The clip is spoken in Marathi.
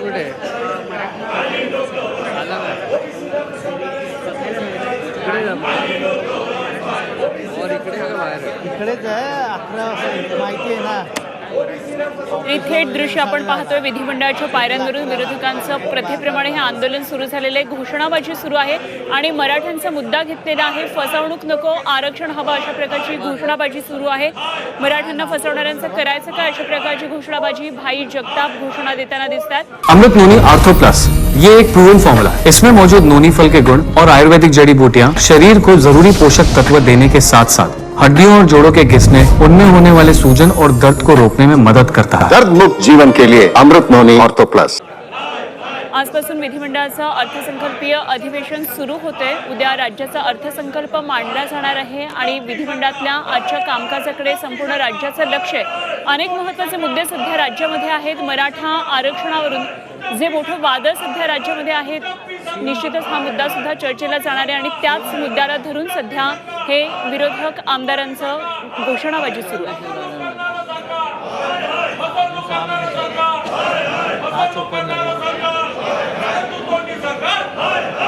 कुठे? इकडेच आहे अकरा वाजता. माहिती आहे ना? थेट दृश्य आपण पाहतोय विधिमंडळाच्या पायऱ्यांवरून विरोधकांचं प्रथेप्रमाणे हे आंदोलन सुरू झालेलं आहे. घोषणाबाजी सुरू आहे आणि मराठ्यांचा मुद्दा घेतलेला आहे. फसवणूक नको आरक्षण हवं अशा प्रकारची घोषणाबाजी सुरू आहे. मराठ्यांना फसवणाऱ्यांचं करायचं काय अशा प्रकारची घोषणाबाजी? भाई जगताप घोषणा देताना दिसतात. Amrut noni ortho plus. ये एक प्रूवन फॉर्मूला है। इसमें मौजूद नोनी फल के गुण और आयुर्वेदिक जड़ी बूटियाँ शरीर को जरूरी पोषक तत्व देने के साथ साथ हड्डियों और जोड़ों के घिसने उनमें होने वाले सूजन और दर्द को रोकने में मदद करता है। दर्द मुक्त जीवन के लिए अमृत नोनी तो प्लस। आजपासून विधिमंडळाचं अर्थसंकल्पीय अधिवेशन सुरू होते उद्या राज्याचा अर्थसंकल्प मांडला जाणार आहे आणि विधिमंडळातल्या आजच्या कामकाजाकडे संपूर्ण राज्याचं लक्ष आहे. अनेक महत्त्वाचे मुद्दे सध्या राज्यामध्ये आहेत. मराठा आरक्षणावरून जे मोठं वादळ सध्या राज्यामध्ये आहेत निश्चितच हा मुद्दा सुद्धा चर्चेला जाणार आहे आणि त्याच मुद्द्याला धरून सध्या हे विरोधक आमदारांचं घोषणाबाजी सुरू आहे. हा चोपन्न Hi.